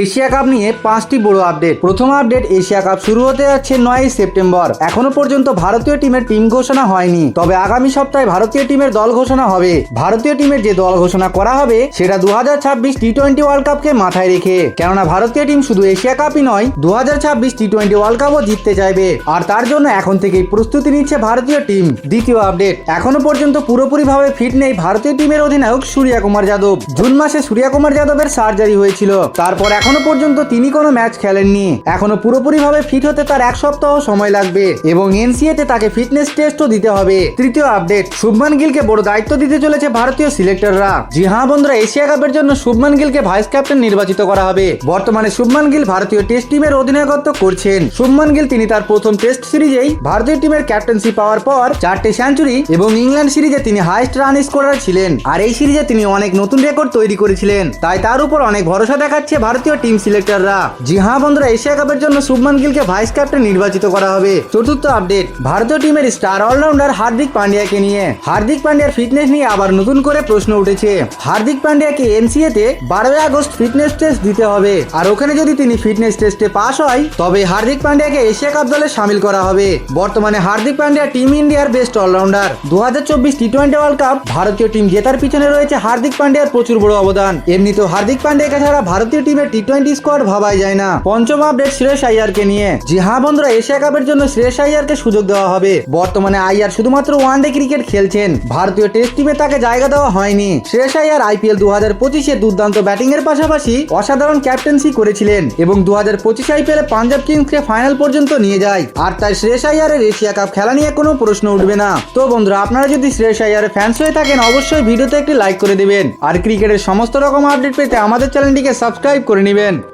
Asia cup নিয়ে পাঁচটি বড় আপডেট প্রথম আপডেট এশিয়া কাপ শুরু হতে যাচ্ছে নয় সেপ্টেম্বর। এখনও পর্যন্ত ভারতীয় টিমের টিম ঘোষণা হয়নি। তবে আগামী সপ্তাহে ভারতীয় টিমের দল ঘোষণা হবে। ভারতীয় টিমের যে দল ঘোষণা করা হবে, সেটা দু হাজার ছাব্বিশ টি টোয়েন্টি ওয়ার্ল্ড কাপকে মাথায় রেখে। কেননা ভারতীয় টিম শুধু এশিয়া কাপই নয় দু হাজার ছাব্বিশ টি টোয়েন্টি ওয়ার্ল্ড কাপও জিততে চাইবে। আর তার জন্য এখন থেকেই প্রস্তুতি নিচ্ছে ভারতীয় টিম। দ্বিতীয় আপডেট এখনও পর্যন্ত পুরোপুরিভাবে ফিট নেই ভারতীয় টিমের অধিনায়ক সূর্যা কুমার যাদব। জুন মাসে সূর্যা কুমার যাদবের সার্জারি হয়েছিল। তারপর এখনও পর্যন্ত তিনি কোনো ম্যাচ খেলেননি। এখনও পুরোপুরিভাবে ফিট হতে তার এক সপ্তাহ সময় লাগবে এবং এনসিএ তে তাকে ফিটনেস টেস্টও দিতে হবে। তৃতীয় আপডেট শুভমান গিলকে বড় দায়িত্ব দিতে চলেছে ভারতীয় সিলেক্টররা জি হ্যাঁ বন্ধুরা, এশিয়া কাপের জন্য শুভমান গিলকে ভাইস ক্যাপ্টেন নির্বাচিত করা হবে। বর্তমানে শুভমান গিল ভারতীয় টেস্ট টিমের অধিনায়কত্ব করছেন। শুভমান গিল তিনি তার প্রথম টেস্ট সিরিজেই ভারতীয় টিমের ক্যাপ্টেন্সি পাওয়ার পর চারটে সেঞ্চুরি এবং ইংল্যান্ড সিরিজে তিনি হাইস্ট রান স্কোরার ছিলেন। আর এই সিরিজে তিনি অনেক নতুন রেকর্ড তৈরি করেছিলেন। তাই তার উপর অনেক ভরসা দেখাচ্ছে ভারতীয় টিম সিলেক্টররা জি হ্যাঁ বন্ধুরা, এশিয়া কাপের জন্য শুভমান গিলকে ভাইস ক্যাপ্টেন নির্বাচিত করা হবে। চতুর্থ আপডেট ভারতীয় টিমের স্টার অলরাউন্ডার হার্দিক পান্ডিয়াকে নিয়ে। হার্দিক পান্ডিয়ার ফিটনেস নিয়ে আবার নতুন করে প্রশ্ন উঠেছে। হার্দিক পান্ডিয়াকে এনসিএ তে বারোই আগস্ট ফিটনেস টেস্ট দিতে হবে। আর ওখানে যদি তিনি ফিটনেস টেস্টে পাস হয়, তবে হার্দিক পান্ডিয়াকে এশিয়া কাপ দলে সামিল করা হবে। বর্তমানে হার্দিক পান্ডিয়া টিম ইন্ডিয়ার বেস্ট অলরাউন্ডার দু হাজার চব্বিশ টি টোয়েন্টি ওয়ার্ল্ড কাপ ভারতীয় টিম জেতার পিছনে রয়েছে হার্দিক পান্ডিয়ার প্রচুর বড় অবদান। এমনিতেও হার্দিক পান্ডিয়াকে ছাড়া ভারতীয় টিমের টি টোয়েন্টি স্কোয়াড ভাবাই যায় না। পঞ্চম আপডেট শ্রেয়স আইয়ারকে নিয়ে। জি হ্যাঁ বন্ধুরা, এশিয়া কাপের জন্য শ্রেয়স আইয়ারকে সুযোগ দেওয়া হবে। বর্তমানে আইয়ার শুধুমাত্র ওয়ানডে ক্রিকেট খেলছেন। ভারতীয় টেস্ট টিমে তাকে জায়গা দেওয়া হয়নি। শ্রেয়স আইয়ার আইপিএল দু হাজার পঁচিশে দুর্দান্ত ব্যাটিং এর পাশাপাশি অসাধারণ ক্যাপ্টেন্সি করেছিলেন এবং দু হাজার পঁচিশ আইপিএলে পাঞ্জাব কিংসকে ফাইনাল পর্যন্ত নিয়ে যায়। আর তাই শ্রেয়স আইয়ারের এশিয়া কাপ খেলা নিয়ে কোনো প্রশ্ন উঠবে না। তো বন্ধুরা, আপনারা যদি শ্রেয়স আইয়ারের ফ্যান্স হয়ে থাকেন, অবশ্যই ভিডিওতে একটি লাইক করে দেবেন। আর ক্রিকেটের সমস্ত রকম আপডেট পেতে আমাদের চ্যানেলটিকে সাবস্ক্রাইব করে নেবেন।